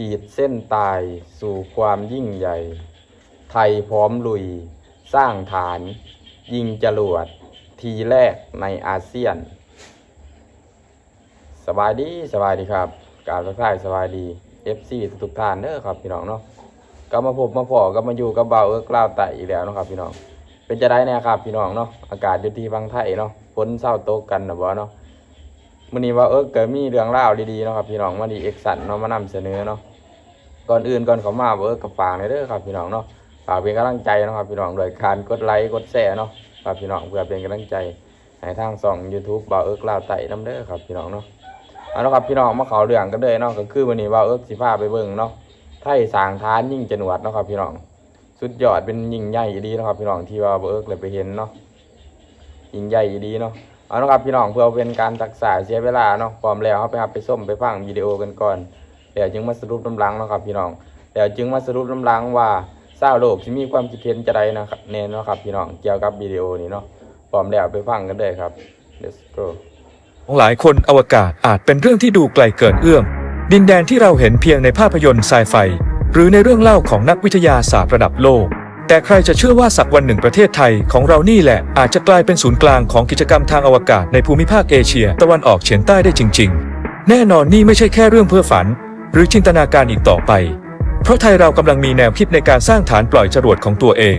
ขีดเส้นตายสู่ความยิ่งใหญ่ ไทยพร้อมลุย สร้างฐาน ยิงจรวด ทีแรกในอาเซียน สบายดีสบายดีครับ การทักทายสบายดี FC ทุกๆท่านเด้อครับพี่น้องเนาะก็มาพบมาพอก็มาอยู่กับเบาเอิกล่าวไต่อีกแล้วเนาะครับพี่น้อง เป็นจะได้แน่ครับพี่น้องเนาะอากาศอยู่ที่บางไทยเนาะฝนเศร้าตกกันนะบ่เนาะ มื้อนี้ว่าเอิกเกิดมีเรื่องเล่าวดีๆเนาะครับพี่น้องมาดีเอกซันเนาะมานำเสนอเนาะก่อนอื่นก่อนเขามาว่าเอิกกับฝากในอยเด้อครับพี่น้องเนาะฝากเป็นกำลังใจเนาะครับพี่น้องโดยการกดไลค์กดแชร์เนาะครับพี่น้องเพื่อเป็นกำลังใจให้ทางช่อง YouTube เบาเอิกล่าวไต่นํเด้อครับพี่น้องเนาะเอาละครับพี่น้องมาเขาเรื่องกันเลยเนาะก็คือวันนี้ว่าเอิกสิพาไปเบิ่งเนาะไทยสางทานยิ่งจนวดเนาะครับพี่น้อง สุดยอดเป็นยิ่งใหญ่ดีเนาะครับพี่น้องที่ว่าบ่เอิกเลยไปเห็นเนาะยิ่งใหญ่ดีเนาะ เอาละครับพี่น้องเพื่อเป็นการศึกษายเสียเวลาเนาะพร้อมแล้วเฮาไปรับไปส้มไปฟังวิดีโอกันก่อนแล้วจึงมาสรุปน้ำลังเนาะครับพี่น้องแล้วจึงมาสรุปน้ำลังว่าชาโลกสิมีความคิดเห็นจะใดนะครับแน่เนาะครับพี่น้องเกี่ยวกับวิดีโอนี้เนาะพร้อมแล้วไปฟังกันเลยครับ let's go ของหลายคนอวกาศอาจเป็นเรื่องที่ดูไกลเกินเอื้อม ดินแดนที่เราเห็นเพียงในภาพยนตร์ไซไฟ หรือในเรื่องเล่าของนักวิทยาศาสตร์ระดับโลก แต่ใครจะเชื่อว่าสักวันหนึ่งประเทศไทยของเรานี่แหละ อาจจะกลายเป็นศูนย์กลางของกิจกรรมทางอวกาศในภูมิภาคเอเชีย ตะวันออกเฉียงใต้ได้จริง ๆ แน่นอนนี่ไม่ใช่แค่เรื่องเพ้อฝัน หรือจินตนาการอีกต่อไป เพราะไทยเรากำลังมีแนวคิดในการสร้างฐานปล่อยจรวดของตัวเอง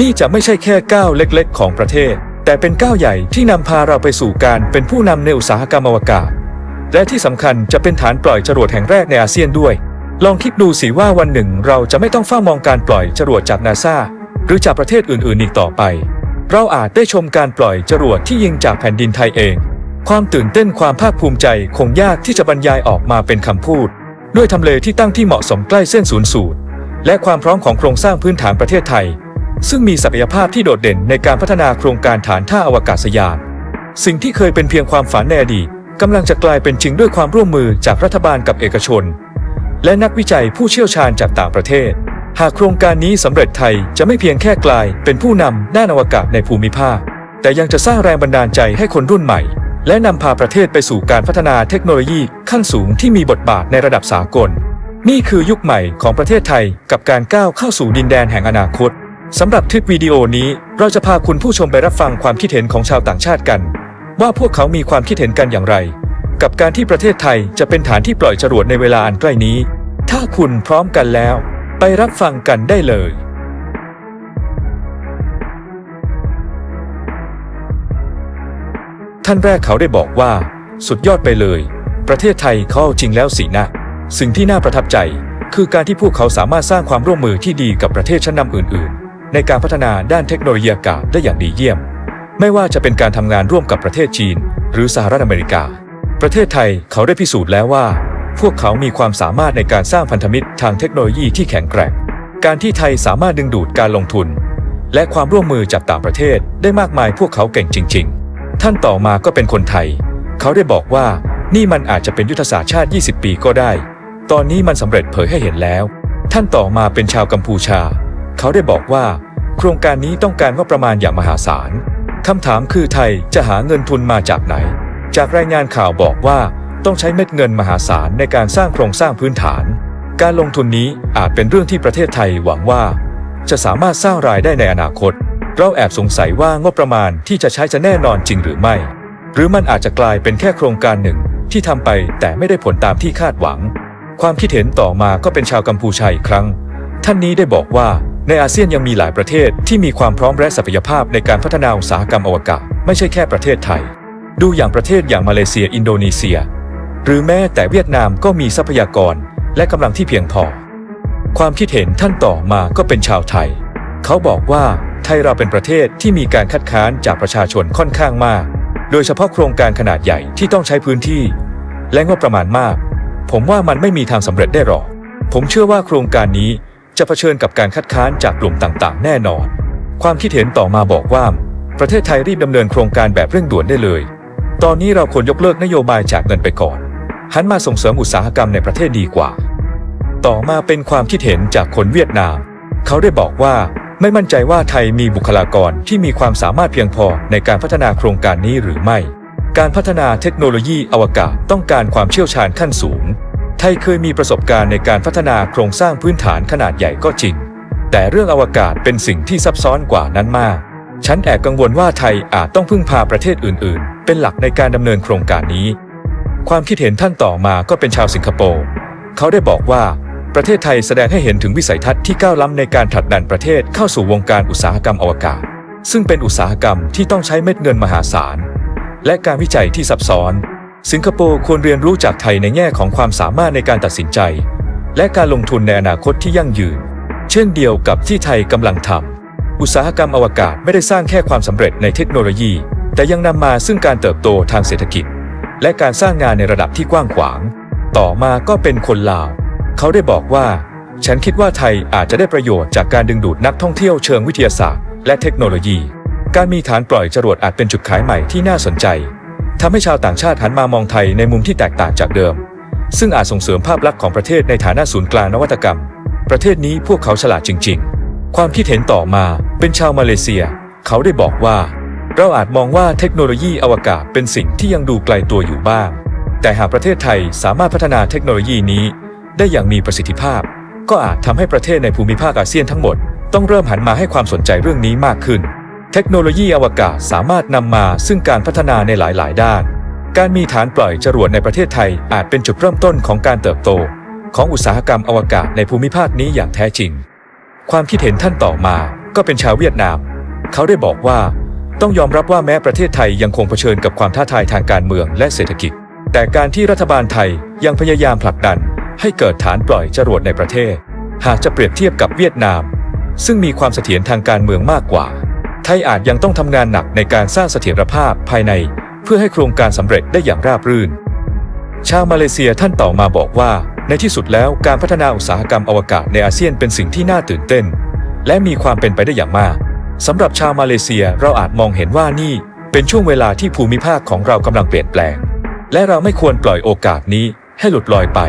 นี่จะไม่ใช่แค่ก้าวเล็กๆ ของประเทศ แต่เป็นก้าวใหญ่ที่นำพาเราไปสู่การเป็นผู้นำในอุตสาหกรรมอวกาศ และที่สำคัญจะเป็นฐานปล่อยจรวดแห่งแรกในอาเซียนด้วย ลองคิดดูสิว่าวันหนึ่งเราจะไม่ต้องเฝ้ามองการปล่อยจรวดจากนาซาหรือจากประเทศอื่นๆ อีกต่อไป เราอาจได้ชมการปล่อยจรวดที่ยิงจากแผ่นดินไทยเอง ความตื่นเต้นความภาคภูมิใจคงยากที่จะบรรยายออกมาเป็นคำพูด ด้วยทำเลที่ตั้งที่เหมาะสมใกล้เส้นศูนย์สูตร และความพร้อมของโครงสร้างพื้นฐานประเทศไทย ซึ่งมีศักยภาพที่โดดเด่นในการพัฒนาโครงการฐานท่าอวกาศยาน สิ่งที่เคยเป็นเพียงความฝันในอดีตกำลังจะกลายเป็นจริงด้วยความร่วมมือจากรัฐบาลกับเอกชน และนักวิจัยผู้เชี่ยวชาญจากต่างประเทศ หากโครงการนี้สำเร็จไทยจะไม่เพียงแค่กลายเป็นผู้นำด้านอวกาศในภูมิภาค แต่ยังจะสร้างแรงบันดาลใจให้คนรุ่นใหม่ และนำพาประเทศไปสู่การพัฒนาเทคโนโลยีขั้นสูงที่มีบทบาทในระดับสากล นี่คือยุคใหม่ของประเทศไทยกับการก้าวเข้าสู่ดินแดนแห่งอนาคตสำหรับคลิปวิดีโอนี้เราจะพาคุณผู้ชมไปรับฟังความคิดเห็นของชาวต่างชาติกัน ว่าพวกเขามีความคิดเห็นกันอย่างไร กับการที่ประเทศไทยจะเป็นฐานที่ปล่อยจรวดในเวลาอันใกล้นี้ ถ้าคุณพร้อมกันแล้ว ไปรับฟังกันได้เลย ท่านแรกเขาได้บอกว่า สุดยอดไปเลย ประเทศไทยเขาเอาจริงแล้วสินะ สิ่งที่น่าประทับใจ คือการที่พวกเขาสามารถสร้างความร่วมมือที่ดีกับประเทศชั้นนำอื่น ๆ ในการพัฒนาด้านเทคโนโลยีอากาศได้อย่างดีเยี่ยม ไม่ว่าจะเป็นการทำงานร่วมกับประเทศจีน หรือสหรัฐอเมริกา ประเทศไทยเขาได้พิสูจน์แล้วว่า พวกเขามีความสามารถในการสร้างพันธมิตรทางเทคโนโลยีที่แข็งแกร่ง การที่ไทยสามารถดึงดูดการลงทุน และความร่วมมือจากต่างประเทศได้มากมายพวกเขาเก่งจริง ๆ ท่านต่อมาก็เป็นคนไทย เขาได้บอกว่านี่มันอาจจะเป็นยุทธศาสตร์ชาติ 20 ปีก็ได้ ตอนนี้มันสำเร็จเผยให้เห็นแล้ว ท่านต่อมาเป็นชาวกัมพูชา เขาได้บอกว่า โครงการนี้ต้องการงบประมาณอย่างมหาศาลคำถามคือไทยจะหาเงินทุนมาจากไหน จากรายงานข่าวบอกว่าต้องใช้เม็ดเงินมหาศาลในการสร้างโครงสร้างพื้นฐาน การลงทุนนี้อาจเป็นเรื่องที่ประเทศไทยหวังว่า จะสามารถสร้างรายได้ในอนาคต เราแอบสงสัยว่างบประมาณที่จะใช้จะแน่นอนจริงหรือไม่ หรือมันอาจจะกลายเป็นแค่โครงการหนึ่งที่ทำไปแต่ไม่ได้ผลตามที่คาดหวัง ความคิดเห็นต่อมาก็เป็นชาวกัมพูชาอีกครั้ง ท่านนี้ได้บอกว่าในอาเซียนยังมีหลายประเทศที่มีความพร้อมและศักยภาพในการพัฒนาอุตสาหกรรมอวกาศไม่ใช่แค่ประเทศไทย ดูอย่างประเทศอย่างมาเลเซียอินโดนีเซีย หรือแม้แต่เวียดนามก็มีทรัพยากรและกำลังที่เพียงพอ ความคิดเห็นท่านต่อมาก็เป็นชาวไทย เขาบอกว่าไทยเราเป็นประเทศที่มีการคัดค้านจากประชาชนค่อนข้างมาก โดยเฉพาะโครงการขนาดใหญ่ที่ต้องใช้พื้นที่ และงบประมาณมาก ผมว่ามันไม่มีทางสำเร็จได้หรอก ผมเชื่อว่าโครงการนี้จะเผชิญกับการคัดค้านจากกลุ่มต่างๆ แน่นอน ความคิดเห็นต่อมาบอกว่า ประเทศไทยรีบดำเนินโครงการแบบเร่งด่วนได้เลย ตอนนี้เราควรยกเลิกนโยบายแจกเงินไปก่อน หันมาส่งเสริมอุตสาหกรรมในประเทศดีกว่า ต่อมาเป็นความคิดเห็นจากคนเวียดนาม เขาได้บอกว่าไม่มั่นใจว่าไทยมีบุคลากรที่มีความสามารถเพียงพอในการพัฒนาโครงการนี้หรือไม่ การพัฒนาเทคโนโลยีอวกาศต้องการความเชี่ยวชาญขั้นสูง ไทยเคยมีประสบการณ์ในการพัฒนาโครงสร้างพื้นฐานขนาดใหญ่ก็จริง แต่เรื่องอวกาศเป็นสิ่งที่ซับซ้อนกว่านั้นมาก ฉันแอบกังวลว่าไทยอาจต้องพึ่งพาประเทศอื่น ๆ เป็นหลักในการดำเนินโครงการนี้ ความคิดเห็นท่านต่อมาก็เป็นชาวสิงคโปร์เขาได้บอกว่าประเทศไทยแสดงให้เห็นถึงวิสัยทัศน์ที่ก้าวล้ำในการผลักดันประเทศเข้าสู่วงการอุตสาหกรรมอวกาศ ซึ่งเป็นอุตสาหกรรมที่ต้องใช้เม็ดเงินมหาศาล และการวิจัยที่ซับซ้อน สิงคโปร์ควรเรียนรู้จากไทยในแง่ของความสามารถในการตัดสินใจ และการลงทุนในอนาคตที่ยั่งยืน เช่นเดียวกับที่ไทยกำลังทำ อุตสาหกรรมอวกาศไม่ได้สร้างแค่ความสำเร็จในเทคโนโลยี แต่ยังนำมาซึ่งการเติบโตทางเศรษฐกิจ และการสร้างงานในระดับที่กว้างขวาง ต่อมาก็เป็นคนลาว เขาได้บอกว่า ฉันคิดว่าไทยอาจจะได้ประโยชน์จากการดึงดูดนักท่องเที่ยวเชิงวิทยาศาสตร์ และเทคโนโลยี การมีฐานปล่อยจรวดอาจเป็นจุดขายใหม่ที่น่าสนใจทำให้ชาวต่างชาติหันมามองไทยในมุมที่แตกต่างจากเดิม ซึ่งอาจส่งเสริมภาพลักษณ์ของประเทศในฐานะศูนย์กลางนวัตกรรม ประเทศนี้พวกเขาฉลาดจริง ๆ ความคิดเห็นต่อมาเป็นชาวมาเลเซีย เขาได้บอกว่า เราอาจมองว่าเทคโนโลยีอวกาศเป็นสิ่งที่ยังดูไกลตัวอยู่บ้าง แต่หากประเทศไทยสามารถพัฒนาเทคโนโลยีนี้ ได้อย่างมีประสิทธิภาพ ก็อาจทำให้ประเทศในภูมิภาคอาเซียนทั้งหมด ต้องเริ่มหันมาให้ความสนใจเรื่องนี้มากขึ้น เทคโนโลยีอวกาศสามารถนำมาซึ่งการพัฒนาในหลาย ๆ ด้าน การมีฐานปล่อยจรวดในประเทศไทยอาจเป็นจุดเริ่มต้นของการเติบโต ของอุตสาหกรรมอวกาศในภูมิภาคนี้อย่างแท้จริง ความคิดเห็นท่านต่อมาก็เป็นชาวเวียดนาม เขาได้บอกว่าต้องยอมรับว่าแม้ประเทศไทยยังคงเผชิญกับความท้าทายทางการเมืองและเศรษฐกิจ แต่การที่รัฐบาลไทยยังพยายามผลักดัน ให้เกิดฐานปล่อยจรวดในประเทศ หากจะเปรียบเทียบกับเวียดนาม ซึ่งมีความเสถียรทางการเมืองมากกว่า ไทยอาจยังต้องทำงานหนักในการสร้างเสถียรภาพภายใน เพื่อให้โครงการสำเร็จได้อย่างราบรื่น ชาวมาเลเซียท่านต่อมาบอกว่า ในที่สุดแล้วการพัฒนาอุตสาหกรรมอวกาศในอาเซียนเป็นสิ่งที่น่าตื่นเต้น และมีความเป็นไปได้อย่างมากสำหรับชาวมาเลเซียเราอาจมองเห็นว่านี่เป็นช่วงเวลาที่ภูมิภาคของเรากำลังเปลี่ยนแปลง และเราไม่ควรปล่อยโอกาสนี้ให้หลุดลอยไป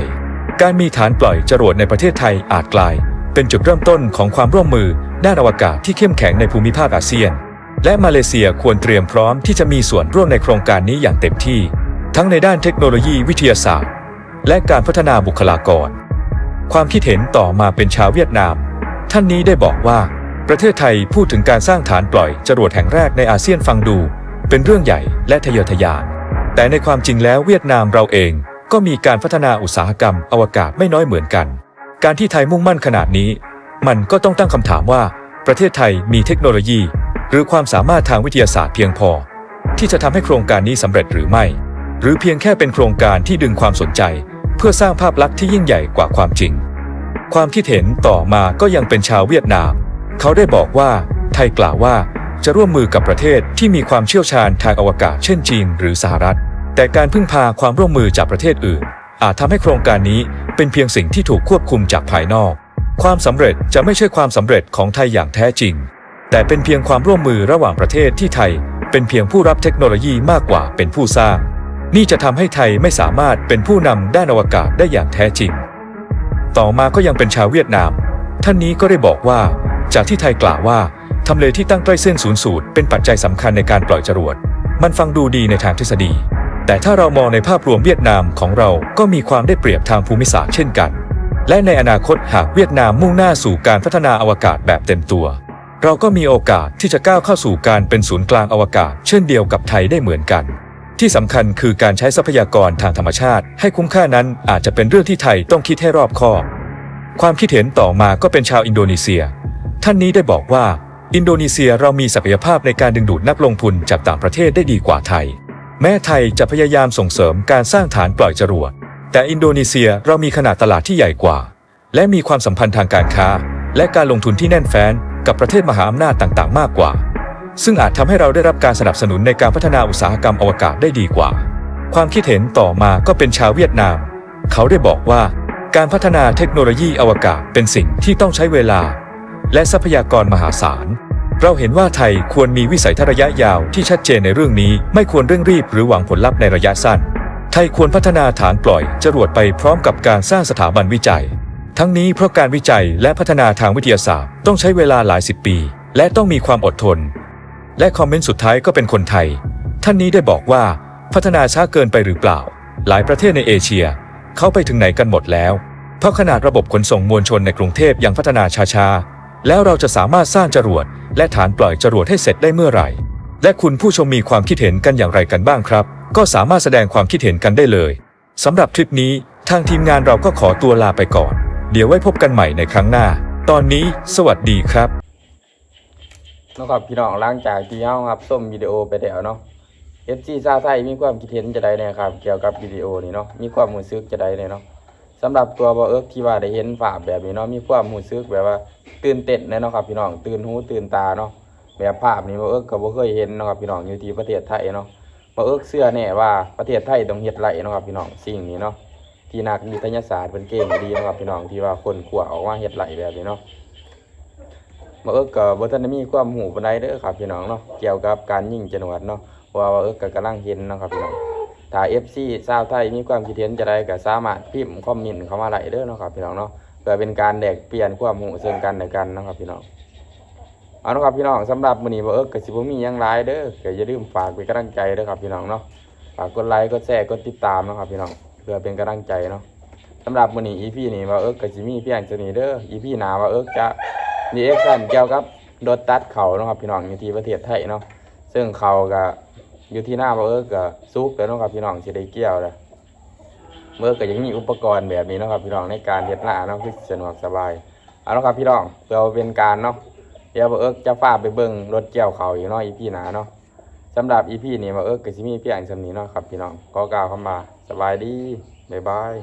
การมีฐานปล่อยจรวดในประเทศไทยอาจกลาย เป็นจุดเริ่มต้นของความร่วมมือด้านอวกาศที่เข้มแข็งในภูมิภาคอาเซียน และมาเลเซียควรเตรียมพร้อมที่จะมีส่วนร่วมในโครงการนี้อย่างเต็มที่ ทั้งในด้านเทคโนโลยีวิทยาศาสตร์ และการพัฒนาบุคลากร ความคิดเห็นต่อมาเป็นชาวเวียดนาม ท่านนี้ได้บอกว่า ประเทศไทยพูดถึงการสร้างฐานปล่อยจรวดแห่งแรกในอาเซียนฟังดู เป็นเรื่องใหญ่และทะเยอทะยาน แต่ในความจริงแล้วเวียดนามเราเองก็มีการพัฒนาอุตสาหกรรมอวกาศไม่น้อยเหมือนกัน การที่ไทยมุ่งมั่นขนาดนี้ มันก็ต้องตั้งคำถามว่า ประเทศไทยมีเทคโนโลยี หรือความสามารถทางวิทยาศาสตร์เพียงพอ ที่จะทำให้โครงการนี้สำเร็จหรือไม่ หรือเพียงแค่เป็นโครงการที่ดึงความสนใจ เพื่อสร้างภาพลักษณ์ที่ยิ่งใหญ่กว่าความจริง ความคิดเห็นต่อมาก็ยังเป็นชาวเวียดนาม เขาได้บอกว่า ไทยกล่าวว่าจะร่วมมือกับประเทศที่มีความเชี่ยวชาญทางอวกาศเช่นจีนหรือสหรัฐ แต่การพึ่งพาความร่วมมือจากประเทศอื่น อาจทำให้โครงการนี้เป็นเพียงสิ่งที่ถูกควบคุมจากภายนอก ความสำเร็จจะไม่ใช่ความสำเร็จของไทยอย่างแท้จริง แต่เป็นเพียงความร่วมมือระหว่างประเทศที่ไทย เป็นเพียงผู้รับเทคโนโลยีมากกว่าเป็นผู้สร้าง นี่จะทำให้ไทยไม่สามารถเป็นผู้นำด้านอวกาศได้อย่างแท้จริง ต่อมาก็ยังเป็นชาวเวียดนาม ท่านนี้ก็ได้บอกว่า จากที่ไทยกล่าวว่าทำเลที่ตั้งใกล้เส้นศูนย์สูตรเป็นปัจจัยสำคัญในการปล่อยจรวด มันฟังดูดีในทางทฤษฎี แต่ถ้าเรามองในภาพรวมเวียดนามของเราก็มีความได้เปรียบทางภูมิศาสตร์เช่นกัน และในอนาคตหากเวียดนามมุ่งหน้าสู่การพัฒนาอวกาศแบบเต็มตัว เราก็มีโอกาสที่จะก้าวเข้าสู่การเป็นศูนย์กลางอวกาศ เช่นเดียวกับไทยได้เหมือนกัน ที่สำคัญคือการใช้ทรัพยากรทางธรรมชาติ ให้คุ้มค่านั้นอาจจะเป็นเรื่องที่ไทยต้องคิดให้รอบคอบ ความคิดเห็นต่อมาก็เป็นชาวอินโดนีเซีย ท่านนี้ได้บอกว่า อินโดนีเซียเรามีศักยภาพในการดึงดูดนักลงทุนจากต่างประเทศได้ดีกว่าไทย แม้ไทยจะพยายามส่งเสริมการสร้างฐานปล่อยจรวดแต่อินโดนีเซียเรามีขนาดตลาดที่ใหญ่กว่า และมีความสัมพันธ์ทางการค้า และการลงทุนที่แน่นแฟ้นกับประเทศมหาอำนาจต่างๆ มากกว่า ซึ่งอาจทำให้เราได้รับการสนับสนุนในการพัฒนาอุตสาหกรรมอวกาศได้ดีกว่า ความคิดเห็นต่อมาก็เป็นชาวเวียดนาม เขาได้บอกว่า การพัฒนาเทคโนโลยีอวกาศเป็นสิ่งที่ต้องใช้เวลา และทรัพยากรมหาศาล เราเห็นว่าไทยควรมีวิสัยทัศน์ระยะยาวที่ชัดเจนในเรื่องนี้ ไม่ควรเร่งรีบหรือหวังผลลัพธ์ในระยะสั้น ไทยควรพัฒนาฐานปล่อยจรวดไปพร้อมกับการสร้างสถาบันวิจัย ทั้งนี้เพราะการวิจัยและพัฒนาทางวิทยาศาสตร์ต้องใช้เวลาหลายสิบปี และต้องมีความอดทน และคอมเมนต์สุดท้ายก็เป็นคนไทย ท่านนี้ได้บอกว่าพัฒนาช้าเกินไปหรือเปล่า หลายประเทศในเอเชีย เขาไปถึงไหนกันหมดแล้ว เพราะขนาดระบบขนส่งมวลชนในกรุงเทพยังพัฒนาช้าๆ แล้วเราจะสามารถสร้างจรวด และฐานปล่อยจรวดให้เสร็จได้เมื่อไหร่ และคุณผู้ชมมีความคิดเห็นกันอย่างไรกันบ้างครับ ก็สามารถแสดงความคิดเห็นกันได้เลยสำหรับทริปนี้ทางทีมงานเราก็ขอตัวลาไปก่อน เดี๋ยวไว้พบกันใหม่ในครั้งหน้า ตอนนี้ สวัสดีครับ นะครับพี่น้องหลังจากที่เฮาครับส้มวิดีโอไปแล้วเนาะ FC ชาไทยมีความคิดเห็นจะได้แน่ยครับ เกี่ยวกับวิดีโอนี้เนาะมีความรู้สึกจะได้แน่เนาะสำหรับตัวบ่เอิกที่ว่าได้เห็นภาพแบบนี้เนาะมีความรู้สึกแบบว่าตื่นเต้นเนาะครับพี่น้องตื่นหูตื่นตาเนาะแบบภาพนี้บ่เอิกก็บ่เคยเห็นนะครับพี่น้องอยู่ที่ประเทศไทยเนาะบ่เอิกเชื่อแน่ว่าประเทศไทยต้องเฮ็ดไรเนาะครับพี่น้องสิ่งนี้เนาะที่นักวิทยาศาสตร์เพิ่นเก่งดีนะครับพี่น้องที่ว่าคนขวาออกมาเฮ็ดไรแบบนี้เนาะ มาเอิกก็บ่ทันได้มีความหูปานใดเด้อครับพี่น้องเนาะเกี่ยวกับการยิงจรวดเนาะว่าว่าเอิกก็กำลังเห็นเนาะครับพี่น้องถ้า FC ชาวไทยมีความคิดเห็นจะได้ก็สามารถพิมพ์คอมเมนต์เข้ามาได้เด้อเนาะครับพี่น้องเนาะเพื่อเป็นการแลกเปลี่ยนความรู้ซึ่งกันและกันนะครับพี่น้องเอาเนาะครับพี่น้องสำหรับมื้อนี้บ่เอิกก็สิบ่มีหยังหลายเด้อก็อย่าลืมฝากเป็นกำลังใจเด้อครับพี่น้องเนาะฝากกดไลค์กดแชร์กดติดตามนะครับพี่น้องเพื่อเป็นกำลังใจเนาะสำหรับมื้อนี้ EP นี้บ่เอิกก็สิมีเพียงเท่านี้เด้อ EP หน้าบ่เอิกจะ รีแอคชั่นเกี่ยวกับรถตัดเขาเนาะครับพี่น้องอยู่ที่ประเทศไทยเนาะซึ่งเขาก็อยู่ที่หน้าเบ่เอิกก็ซุกแล้วเนาะครับพี่น้องสิได้เกี่ยวเลยเมื่อก็ยังมีอุปกรณ์แบบนี้เนาะครับพี่น้องในการเฮ็ดหน้าเนาะคือสะดวกสบายเอาเนาะครับพี่น้องเพื่อเป็นการเนาะเดี๋ยวบ่เอิกจะฟ้าไปเบิ่งรถเกี่ยวเขาอีกเนาะอีพี่หนาเนาะสำหรับอีพี่นี้บ่เอิกก็สิมีเพียงสำนีเนาะครับพี่น้องขอกล่าวคำว่าสบายดีบ๊ายบาย